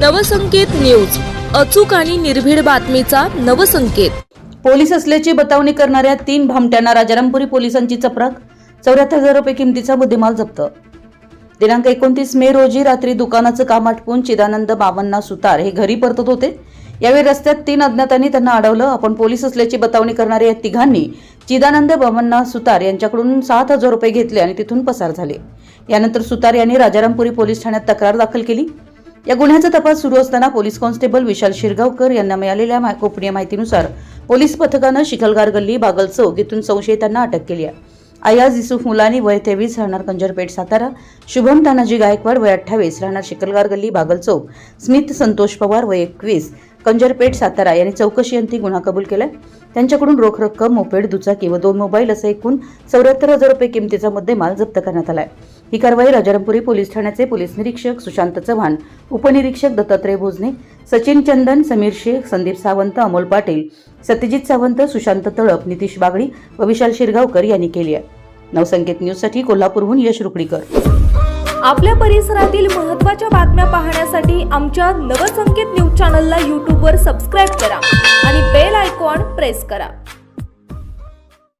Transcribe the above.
Navsanket news. अचूक आणि निर्भीड बातमीचा नवसंकेत. पोलीस असल्याची बतावणी करणाऱ्या तीन भामट्यांना राजारामपुरी पोलिसांची चपराक. चौऱ्याहत्तर हजार रुपये किमतीचा मुद्देमाल जप्त. दिनांक एकोणतीस मे रोजी रात्री दुकानाचं काम आटपून चिदानंद बाबांना सुतार हे घरी परतत होते. यावेळी रस्त्यात तीन अज्ञातांनी त्यांना अडवलं. आपण पोलीस असल्याची बतावणी करणाऱ्या या तिघांनी चिदानंद बाबांना सुतार यांच्याकडून सात हजार रुपये घेतले आणि तिथून पसार झाले. यानंतर सुतार यांनी राजारामपुरी पोलीस ठाण्यात तक्रार दाखल केली. या गुन्ह्याचा तपास सुरू असताना पोलीस कॉन्स्टेबल विशाल शिरगावकर यांना मिळालेल्या गोपनीय माहितीनुसार पोलीस पथकानं शिखलगार गल्ली बागल चौक इथून संशयितांना अटक केली आहे. अयाज युसुफ मुलानी वय तेवीस राहणार कंजरपेठ सातारा शुभम तानाजी गायकवाड वय अठ्ठावीस राहणार शिकलगार गल्ली बागल चौक स्मित संतोष पवार वय एकवीस कंजरपेठ सातारा यांनी चौकशी अंती गुन्हा कबूल केलाय. त्यांच्याकडून रोख रक्कम मोपेड दुचाकी व दोन मोबाईल असं एकूण चौऱ्याहत्तर हजार रुपये किमतीचा मुद्देमाल जप्त करण्यात आला आहे ही कारवाई राजारामपुरी पोलीस ठाण्याचे पोलीस निरीक्षक सुशांत चव्हाण उपनिरीक्षक दत्तात्रय भोजने सचिन चंदन समीर शेख संदीप सावंत अमोल पाटील सत्यजित सावंत सुशांत तळप नितीश बागडी व विशाल शिरगावकर यांनी केली आहे. नवसंकेत न्यूजसाठी कोल्हापूरहून यश रुकडीकर. आपल्या परिसरातील महत्त्वाच्या बातम्या पाहण्यासाठी आमच्या नवसंकेत न्यूज चॅनलला यूट्यूबवर सबस्क्राईब करा आणि बेल आयकॉन प्रेस करा.